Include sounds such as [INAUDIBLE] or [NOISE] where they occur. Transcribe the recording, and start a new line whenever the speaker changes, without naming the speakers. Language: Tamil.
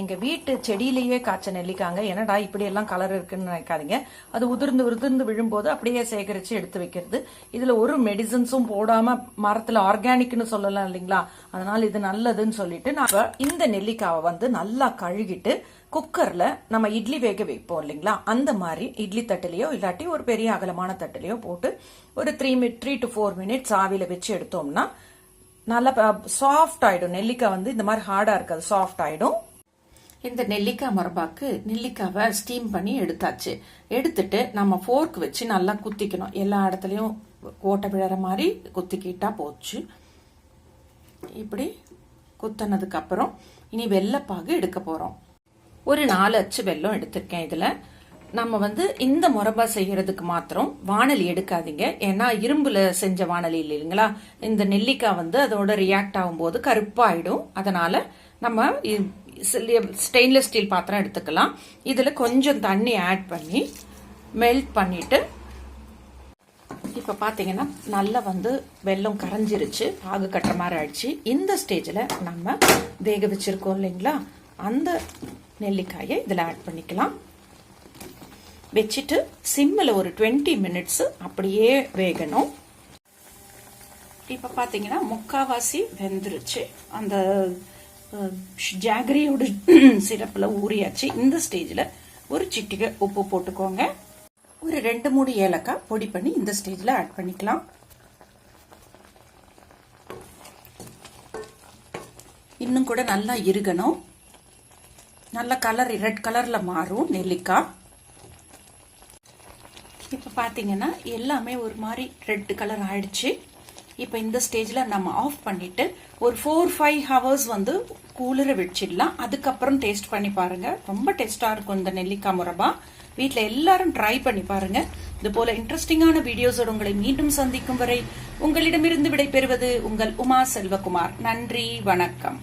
எங்க வீட்டு செடியிலேயே காய்ச்ச நெல்லிக்காங்க. என்னடா இப்படி எல்லாம் கலர் இருக்குன்னு நினைக்காதீங்க. அது உதிர்ந்து உதிர்ந்து விழும்போது அப்படியே சேகரிச்சு எடுத்து வைக்கிறது. இதுல ஒரு மெடிசன்ஸும் போடாம மரத்துல ஆர்கானிக்னு சொல்லலாம் இல்லைங்களா? அதனால இது நல்லதுன்னு சொல்லிட்டு நான் இந்த நெல்லிக்காவை வந்து நல்லா கழுகிட்டு குக்கர்ல நம்ம இட்லி வேக வைப்போம் இல்லைங்களா? அந்த மாதிரி இட்லி தட்டுலையோ இல்லாட்டி ஒரு பெரிய அகலமான தட்டுலையோ போட்டு ஒரு three minute three to four minutes ஆவியில வச்சு எடுத்தோம்னா நல்லா சாஃப்ட் ஆயிடும். நெல்லிக்காய் வந்து இந்த மாதிரி ஹார்டா இருக்காது. சாஃப்ட் ஆயிடும். இந்த நெல்லிக்காய் மரபாக்கு நெல்லிக்காவை ஸ்டீம் பண்ணி எடுத்தாச்சு. எடுத்துட்டு நம்ம ஃபோர்க் வச்சு நல்லா குத்திக்கணும். எல்லா இடத்துலையும் ஓட்டை விழற மாதிரி குத்திக்கிட்டா போச்சு. இப்படி குத்தினதுக்கு அப்புறம் இனி வெள்ளைப்பாகு எடுக்க போறோம். ஒரு நாலு அச்சு வெல்லம் எடுத்திருக்கேன் இதுல. நம்ம வந்து இந்த முரபா செய்யறதுக்கு மாத்திரம் வானலி எடுக்காதீங்க. ஏன்னா இரும்புல செஞ்ச வானலி இல்லைங்களா? இந்த நெல்லிக்காய் வந்து அதோட ரியாக்ட் ஆகும்போது கருப்பாயிடும். அதனால நம்ம ஸ்டெயின்லெஸ் ஸ்டீல் பாத்திரம் எடுத்துக்கலாம். இதில் கொஞ்சம் தண்ணி ஆட் பண்ணி மெல்ட் பண்ணிட்டு இப்போ பார்த்தீங்கன்னா நல்லா வந்து வெள்ளம் கரைஞ்சிருச்சு பாகு கட்டுற மாதிரி ஆயிடுச்சு. இந்த ஸ்டேஜில் நம்ம வேக வச்சிருக்கோம் இல்லைங்களா? அந்த நெல்லிக்காயை இதில் ஆட் பண்ணிக்கலாம். வச்சுட்டு சிம்மில் ஒரு டுவெண்ட்டி மினிட்ஸ் அப்படியே வேகணும். இப்போ பார்த்தீங்கன்னா முக்காவாசி வெந்துருச்சு. அந்த ஜாகரியோட [CLEARS THROAT] சிரப்பில் ஊறியாச்சு. இந்த ஸ்டேஜில் ஒரு சிட்டிகை உப்பு போட்டுக்கோங்க. ஒரு ரெண்டு மூணு ஏலக்காய் பொடி பண்ணி இந்த ஸ்டேஜில் ஆட் பண்ணிக்கலாம். இன்னும் கூட நல்லா இருகணும். நல்ல கலர் ரெட் கலரில் மாறும் நெல்லிக்காய். இப்போ பார்த்தீங்கன்னா எல்லாமே ஒரு மாதிரி ரெட் கலர் ஆயிடுச்சு. இப்போ இந்த ஸ்டேஜில் நம்ம ஆஃப் பண்ணிட்டு ஒரு ஃபோர் ஃபைவ் ஹவர்ஸ் வந்து கூலரை வச்சிடலாம். அதுக்கப்புறம் டேஸ்ட் பண்ணி பாருங்கள் ரொம்ப டேஸ்ட்டாக இருக்கும் இந்த நெல்லிக்காய் முரபா. வீட்டில் எல்லாரும் ட்ரை பண்ணி பாருங்க. இது போல இன்ட்ரெஸ்டிங்கான வீடியோஸோடு உங்களை மீண்டும் சந்திக்கும் வரை உங்களிடமிருந்து விடைபெறுவது உங்கள் உமா செல்வகுமார். நன்றி வணக்கம்.